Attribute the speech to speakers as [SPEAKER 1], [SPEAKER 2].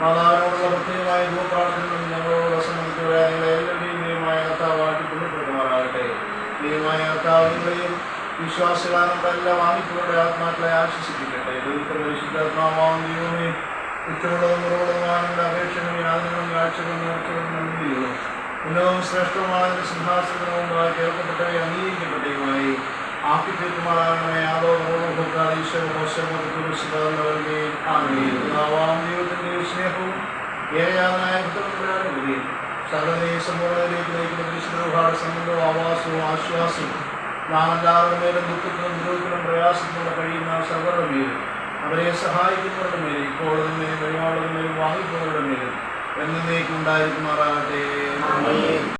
[SPEAKER 1] മാതാവിനോടുള്ള പ്രത്യേകമായ ദൂപ്രാർത്ഥനകളും ഞങ്ങളോട് സംബന്ധിച്ചവരായ നിങ്ങളെല്ലാവരെയും ദൈവമായ കർത്താവാക്കി പുണ്യപ്പെടുത്തുമാറാകട്ടെ ദൈവമായ കർത്താവ് നിങ്ങളെയും വിശ്വാസികളാണെല്ലാം വാങ്ങിക്കളുടെ ആത്മാക്കളെ ആശ്വസിപ്പിക്കട്ടെ. ദൈവപ്രവേശിതാത്മാവാം ദൈവമേ. കുറ്റമുള്ളതും കുറവുള്ളതുമാണെന്ന അപേക്ഷകളും യാതൊരു കാഴ്ചകളും നേർച്ചകളും നൽകിയുള്ളൂ ഉന്നതവും ശ്രേഷ്ഠവുമായ ഒരു സിംഹാസനവും കേൾക്കപ്പെട്ടവയെ അംഗീകരിക്കപ്പെട്ടവയുമായി ആക്കി തീർക്കുമാറാകണമേ ആദോ ഭൂക്കാൽ ഈശ്വര മോശം ദൈവത്തിന്റെ സ്നേഹവും ഏകജാതനായ പുത്രനുടെ സകലതയെ സമ്പൂർണതയിലേക്ക് നയിക്കുന്ന പരിശുദ്ധ സംബന്ധവും ആവാസവും ആശ്വാസവും നാം എല്ലാവരുടെ മേലും ദുഃഖത്തിനും ദുരിതത്തിനും പ്രയാസത്തിലൂടെ കഴിയുന്ന സർവരുടെ മേലും അവരെ സഹായിക്കുന്നവരുടെ മേലും ഇപ്പോഴത്തെ മേലും ഒരുപാടുടെ മേലും വാഹിക്കുന്നവരുടെ മേലും എന്നേക്കുണ്ടായിരിക്കുമാറാകട്ടെ